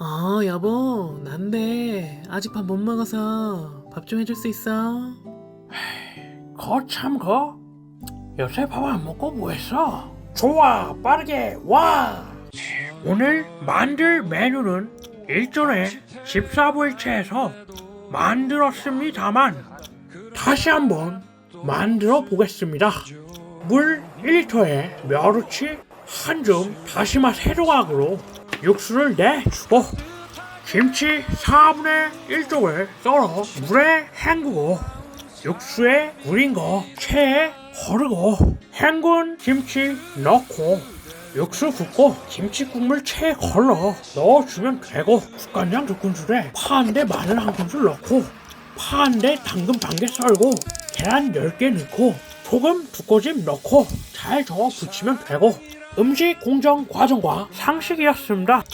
어, 여보, 난데 아직 밥 못 먹어서 밥 좀 해줄 수 있어? 거참 거? 요새 밥 안 먹고 뭐했어? 좋아, 빠르게 와! 오늘 만들 메뉴는 일전에 집사부일체에서 만들었습니다만 다시 한번 만들어 보겠습니다. 물 1리터에 멸치 한 줌 다시마 세조각으로 육수를 내주고 김치 4분의 1쪽을 썰어 물에 헹구고 육수에 우린 거 체에 거르고 헹군 김치 넣고 육수 붓고 김치 국물 체에 걸러 넣어주면 되고 국간장 두 큰술에 파 한 대 마늘 한 큰술 넣고 파 한 대 당근 반 개 썰고 계란 10개 넣고 소금 두 꼬집 넣고 잘 저어 붙이면 되고 음식 공정 과정과 상식이었습니다.